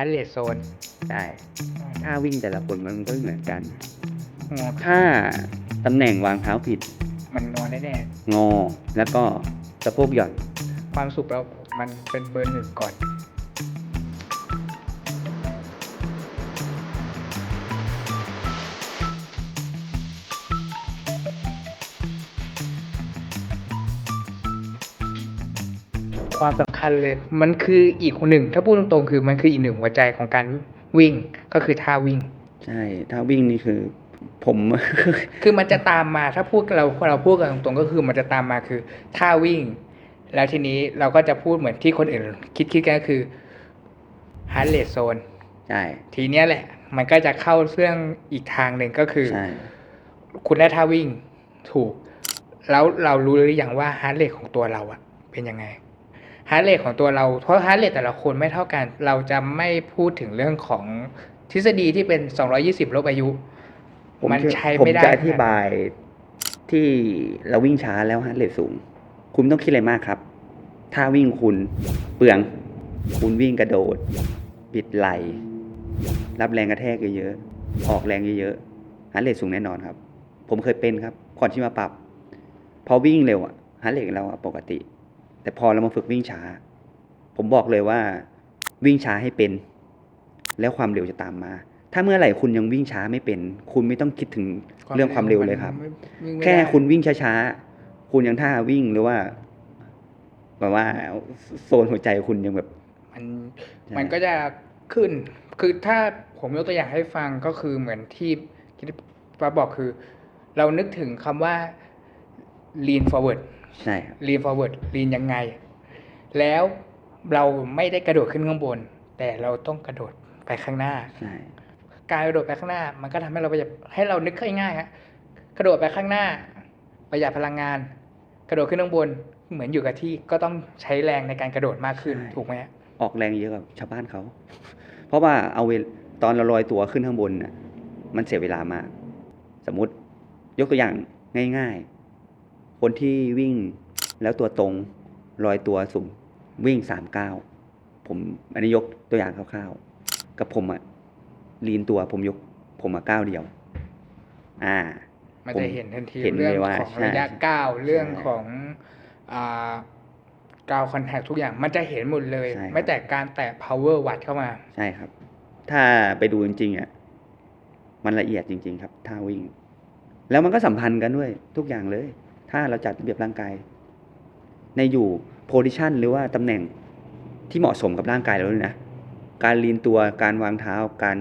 าร์ดเรทโซนใช่ท่าวิ่งแต่ละคนมันก็ไม่เหมือนกันงอถ้าตำแหน่งวางเท้าผิด มันนอนแน่งอ แล้วก็สะโพกหย่อนๆความสุขเรา มันเป็นเบอร์หนึ่งก่อนความสำ คัญเลย มันคืออีกหนึ่ง ถ้าพูดตรงๆ คือมันคืออีกหนึ่งหัวใจของการวิ่งก็คือท่าวิ่ง ใช่ท่าวิ่งนี่คือ ผม คือมันจะตามมาถ้าพูดเราเราพูดกันตรงๆก็คือมันจะตามมาคือท่าวิ่ง แล้วทีนี้เราก็จะพูดเหมือนที่คนอื่น คิดคิดกันก็คือ heart rate zone ใช่ทีเนี้ยแหละ มันก็จะเข้าเรื่องอีกทางหนึ่งก็คือใช่คุณได้ท่าวิ่งถูก แล้วเรารู้หรือยังว่า heart rate ของตัวเราอะเป็นยังไง heart rate ของตัวเราเพราะ heart rate แต่ละคนไม่เท่ากัน เราจะไม่พูดถึงเรื่องของทฤษฎีที่เป็น 220 ลบอายุผมมันจะใช้ผมไม่ได้จะอธิบายที่เราวิ่งช้าแล้วฮะเรทสูง คุณไม่ต้องคิดอะไรมากครับ ถ้าวิ่งคุณเปลือง คุณวิ่งกระโดด บิดไหล รับแรงกระแทกเยอะๆออกแรงเยอะๆฮาร์ดเรทสูงแน่นอนครับ ผมเคยเป็นครับก่อนที่มาปรับ พอวิ่งเร็วอะฮาร์ดเรทเราอะปกติ แต่พอเรามาฝึกวิ่งช้า ผมบอกเลยว่าวิ่งช้าให้เป็น แล้วความเร็วจะตามมา ถ้าเมื่อไหร่คุณยังวิ่งช้าไม่เป็น คุณไม่ต้องคิดถึงเรื่องความเร็วเลยครับมันวิ่งไม่แค่ได้คุณวิ่งช้าๆคุณยังท่าวิ่งหรือว่าแบบว่าโซนหัวใจคุณยังแบบ มันใช่มันก็จะขึ้น คือถ้าผมยกตัวอย่างให้ฟังก็คือเหมือนที่ที่ป้าบอกคือ เรานึกถึงคำว่า lean forward ใช่ครับ lean forward lean ยังไง แล้วเราไม่ได้กระโดดขึ้นข้างบน แต่เราต้องกระโดดไปข้างหน้า ใช่ การกระโดดไปข้างหน้า มันก็ทำให้เราประหยัดให้เรานึกง่ายๆฮะกระโดดไปข้างหน้า ประหยัดพลังงาน กระโดดขึ้นข้างบนเหมือนอยู่กับที่ก็ต้องใช้แรงในการกระโดดมากขึ้นถูกไหมฮะออกแรงเยอะกว่าชาวบ้านเขา เพราะว่าเอาเวลตอนเราลอยตัวขึ้นข้างบนน่ะมันเสียเวลามาก สมมุติยกตัวอย่างง่าย ๆ คนที่วิ่งแล้วตัวตรงลอยตัวสูงวิ่งสามเก้าผมอันนี้ยกตัวอย่างคร่าวๆ กับผมอะลีนตัวผมยกผมอะก้าวเดียว อ่า มันผมจะเห็นทันทีเห็นเลยเรื่องว่าของใช่ระยะก้าวเรื่องใช่ของอ่ากาวคอนแทคทุกอย่างมันจะเห็นหมดเลยใช่ครับไม่แต่การแตะ power วัดเข้ามา ใช่ครับ ถ้าไปดูจริงๆอะมันละเอียดจริง ๆ ครับท่าวิ่ง แล้วมันก็สัมพันธ์กันด้วยทุกอย่างเลย ถ้าเราจัดระเบียบร่างกาย ในอยู่โพซิชันหรือว่าตำแหน่งที่เหมาะสมกับร่างกายเราด้วยนะ การลีนตัวการวางเท้าการ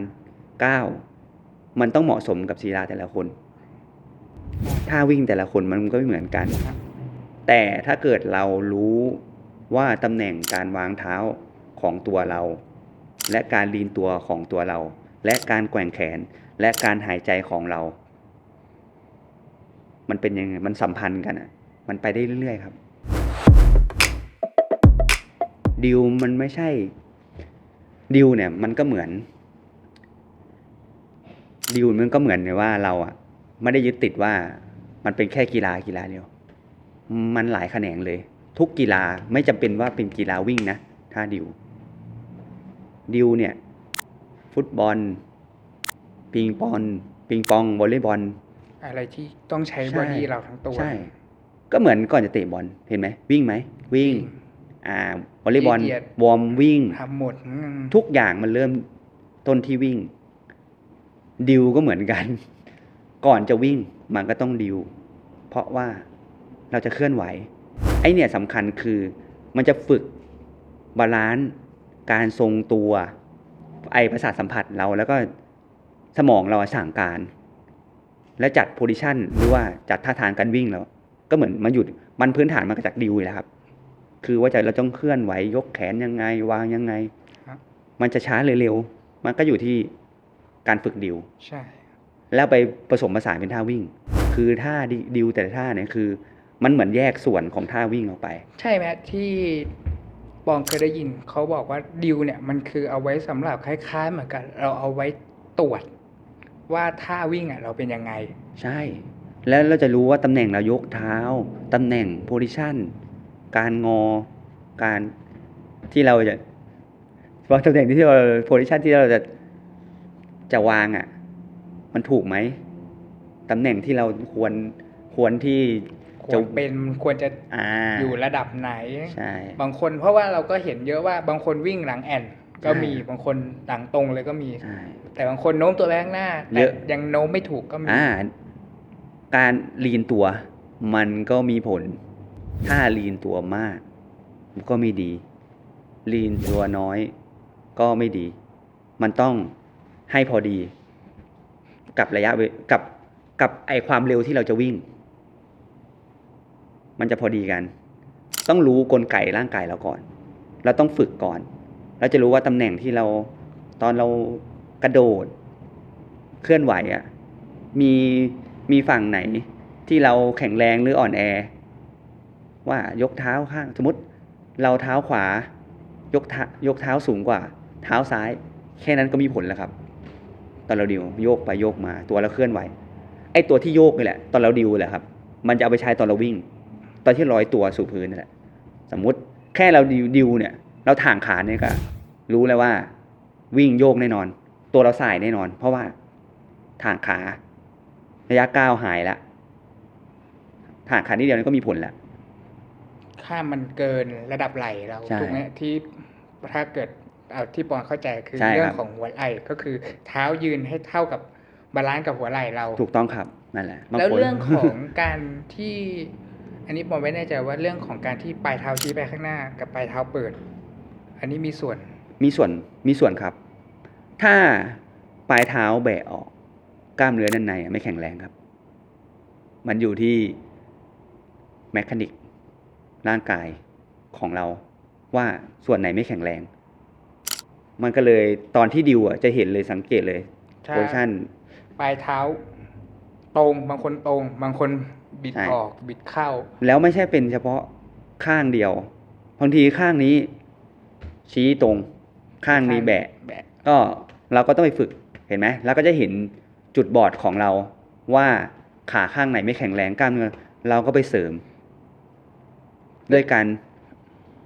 ก้าวมันต้องเหมาะสมกับศีลาแต่ละคนท่าวิ่งแต่ละคนมันก็ไม่เหมือนกัน แต่ถ้าเกิดเรารู้ว่าตำแหน่งการวางเท้าของตัวเรา และการลีนตัวของตัวเรา และการแกว่งแขนและการหายใจของเรา มันเป็นยังไงมันสัมพันธ์กันอะ มันไปได้เรื่อยๆครับดิวมันไม่ใช่ดิวเนี่ย มันก็เหมือนดิวมันก็เหมือนในว่าเราอะไม่ได้ยึดติดว่ามันเป็นแค่กีฬากีฬาเดียว มันหลายแขนงเลย ทุกกีฬาไม่จำเป็นว่าเป็นกีฬาวิ่งนะถ้าดิวดิวเนี่ย ฟุตบอล ปิงปองปิงปองวอลเลย์บอล อะไรที่ต้องใช้ใช่บอดี้เราทั้งตัว ใช่ ก็เหมือนก่อนจะเตะบอลเห็นไหมวิ่งไหมวิ่ง อ่าวอลเลย์บอลยืดเหยียดวอร์มวิ่งทำหมดอืมทุกอย่างมันเริ่มต้นที่วิ่ง ดิวก็เหมือนกัน ก่อนจะวิ่งมันก็ต้องดิว เพราะว่าเราจะเคลื่อนไหว ไอเนี่ยสำคัญคือมันจะฝึกบาลานซ์การทรงตัว ไอประสาทสัมผัสเราแล้วก็สมองเราอะสั่งการ และจัดโพซิชันหรือว่าจัดท่าทางการวิ่งแล้ว ก็เหมือนมันหยุดมันพื้นฐานมาจากดิวอยู่แล้วครับ คือว่าจะเราต้องเคลื่อนไหวยกแขนยังไง วางยังไงครับมันจะช้าหรือเร็วมันก็อยู่ที่การฝึกดิวใช่แล้วไปผสมผสานเป็นท่าวิ่ง คือท่าดิดิวแต่ละท่าเนี่ยคือ มันเหมือนแยกส่วนของท่าวิ่งออกไป ใช่ไหมที่ปองเคยได้ยินเขาบอกว่าดิวเนี่ยมันคือเอาไว้สำหรับคล้ายๆเหมือนกันเราเอาไว้ตรวจ ว่าท่าวิ่งอะเราเป็นยังไง ใช่ แล้วเราจะรู้ว่าตำแหน่งเรายกเท้า ตำแหน่งโพซิชันการงอ การที่เราจะว่าตำแหน่งที่เราโพซิชันที่เราจะจะวางอะ มันถูกไหมตำแหน่งที่เราควรควรที่ควรเป็นควรจะอ่าอยู่ระดับไหน ใช่ บางคนเพราะว่าเราก็เห็นเยอะว่าบางคนวิ่งหลังแอน ก็มีใช่บางคนหลังตรงเลยก็มีใช่แต่บางคนโน้มตัวไปข้างหน้าเยแต่อะยังโน้มไม่ถูกก็มีอ่าการลีนตัวมันก็มีผล ถ้าลีนตัวมาก ก็ไม่ดี ลีนตัวน้อยก็ไม่ดี มันต้องให้พอดี กับระยะเวกับกับไอความเร็วที่เราจะวิ่ง มันจะพอดีกัน ต้องรู้กลไกร่างกายเราก่อน เราต้องฝึกก่อน เราจะรู้ว่าตำแหน่งที่เราตอนเรากระโดด เคลื่อนไหวอะ่ะมีมีฝั่งไหนที่เราแข็งแรงหรืออ่อนแอ ว่ายกเท้าข้าง สมมติเราเท้าขวา ยกเท้ายกเท้าสูงกว่า เท้าซ้าย แค่นั้นก็มีผลแล้วครับ ตอนเราดิวโยกไปโยกมา ตัวเราเคลื่อนไหวไอ้ตัวที่โยกนี่แหละ ตอนเราดิวแหละครับ มันจะเอาไปใช้ตอนเราวิ่ง ตอนที่ลอยตัวสู่พื้นนั่นแหละสมมติแค่เราดิวดิวเนี่ย เราถ่างขาเนี่ยก็รู้แล้วว่า วิ่งโยกแน่นอน ตัวเราสายแน่นอน เพราะว่าถ่างขา ระยะก้าวหายละถ่างขานิดเดียวนี่ก็มีผลแล้วถ้ามันเกินระดับไหลเราใช่ถูกไหมที่ถ้าเกิดเอาที่ปอนเข้าใจคือใช่ครับเรื่องของหัวไหล่ก็คือเท้ายืนให้เท่ากับบาลานซ์กับหัวไหล่เรา ถูกต้องครับนั่นแหละบางแล้วคนเรื่องของการที่ อันนี้ปอนไม่แน่ใจว่าเรื่องของการที่ปลายเท้าชี้ไปข้างหน้ากับปลายเท้าเปิด อันนี้มีส่วนมีส่วนมีส่วนครับ ถ้าปลายเท้าแบะออก กล้ามเนื้อด้านในอะไม่แข็งแรงครับ มันอยู่ที่แมคานิกร่างกายของเรา ว่าส่วนไหนไม่แข็งแรง มันก็เลยตอนที่ดิวอะจะเห็นเลยสังเกตเลยใช่โพชั่นปลายเท้า ตรงบางคนตรง บางคนบิดใช่ออกบิดเข้า แล้วไม่ใช่เป็นเฉพาะข้างเดียวบางทีข้างนี้ ชี้ตรงข้างนี้แบะแบะก็เราก็ต้องไปฝึกเห็นไหมเราก็จะเห็นจุดบอดของเราว่าขาข้างไหนไม่แข็งแรงกล้ามเนื้อเราก็ไปเสริม ด้วยการ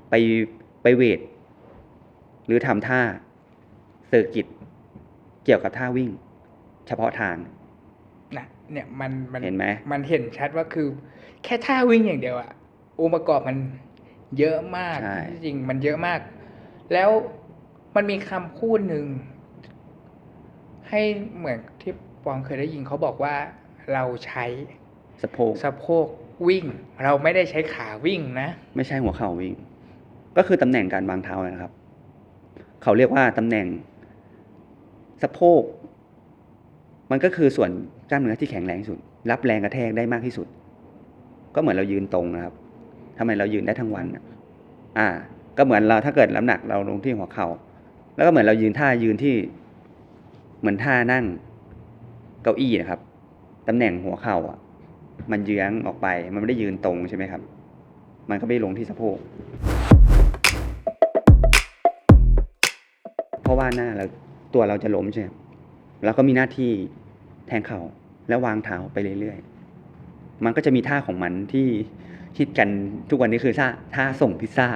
ไปไปเวท หรือทำท่าเซอร์กิตเกี่ยวกับท่าวิ่ง เฉพาะทางนะเนี่ยมันมันเห็นไหมมันเห็นชัดว่าคือ แค่ท่าวิ่งอย่างเดียวอะองค์ประกอบมันเยอะมากใช่จริงๆมันเยอะมาก แล้วมันมีคำพูดหนึ่ง ให้เหมือนที่ปองเคยได้ยินเขาบอกว่าเราใช้สะโพกสะโพกวิ่ง เราไม่ได้ใช้ขาวิ่งนะ ไม่ใช่หัวเข่าวิ่ง ก็คือตำแหน่งการวางเท้านะครับ เขาเรียกว่าตำแหน่งสะโพกมันก็คือส่วนกล้ามเนื้อที่แข็งแรงที่สุด รับแรงกระแทกได้มากที่สุด ก็เหมือนเรายืนตรงนะครับทำไมเรายืนได้ทั้งวันอะอ่า ก็เหมือนเราถ้าเกิดน้ำหนักเราลงที่หัวเข่าแล้วก็เหมือนเรายืนท่ายืนที่เหมือนท่านั่งเก้าอี้นะครับตำแหน่งหัวเข่าอะ มันเยื้องออกไปมันไม่ได้ยืนตรงใช่ไหมครับ มันก็ไม่ลงที่สะโพกเพราะว่าหน้าเราตัวเราจะล้มใช่ไหมเราก็มีหน้าที่แทงเข่าแล้ววางเท้าไปเรื่อยๆ มันก็จะมีท่าของมันที่คิดกันทุกวันนี้คือท่าท่าส่งพิซซ่า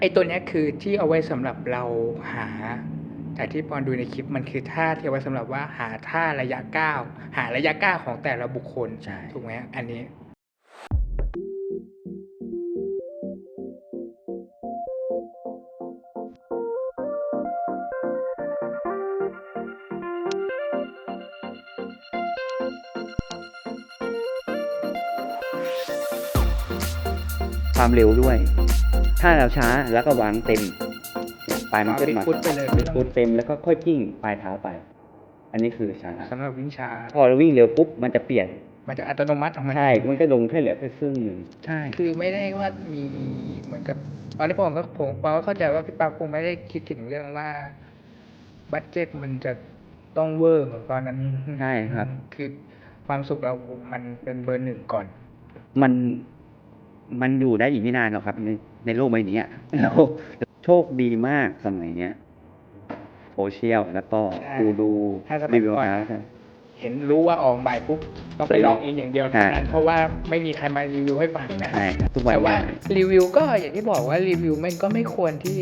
ไอ้ตัวเนี้ยคือที่เอาไว้สำหรับเราหาจากที่ปอนดูในคลิปมันคือท่าที่เอาไว้สำหรับว่าหาท่าระยะก้าวหาระยะก้าวของแต่ละบุคคลใช่ถูกไหมอันนี้ ความเร็วด้วย ถ้าเราช้าแล้วก็วางเต็มปลายมันขึ้นมาฟุตไปเลยบิดฟุตเต็มแล้วก็ค่อยกิ้งปลายเท้าไป อันนี้คือช้าสำหรับวิ่งช้าพอเราวิ่งเร็วปุ๊บมันจะเปลี่ยนมันจะอัตโนมัติของมันใช่ มันก็ลงแค่เหลือแค่ครึ่งหนึ่งใช่ คือไม่ได้ว่ามีเหมือนกับตอนนี้ผมก็ผมปอก็เข้าใจว่าพี่ปาคงไม่ได้คิดถึงเรื่องว่าบัตเจ็ตมันจะต้องเวอร์เหมือนตอนนั้นใช่ครับ คือความสุขเรา มันเป็นเบอร์หนึ่งก่อน มัน มันอยู่ได้อีกไม่นานหรอกครับในในโลกใบนี้อะเราโชคดีมากสมัยเนี้ยโซเชียลแล้วก็ใช่ดูดูถ้าสมัรียวิวก่อนนะ เห็นรู้ว่าออกบ่ายปุ๊บต้องไปลองเองอย่างเดียวใช่เท่านั้น เพราะว่าไม่มีใครมารีวิวให้ฟังนะ ใช่ครับทุกวันแต่ว่านี้รีวิวก็อย่างที่บอกว่ารีวิวมันก็ไม่ควรที่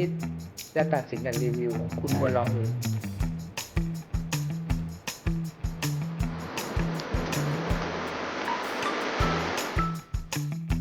จะตัดสินจากรีวิว คุณควรลองเอง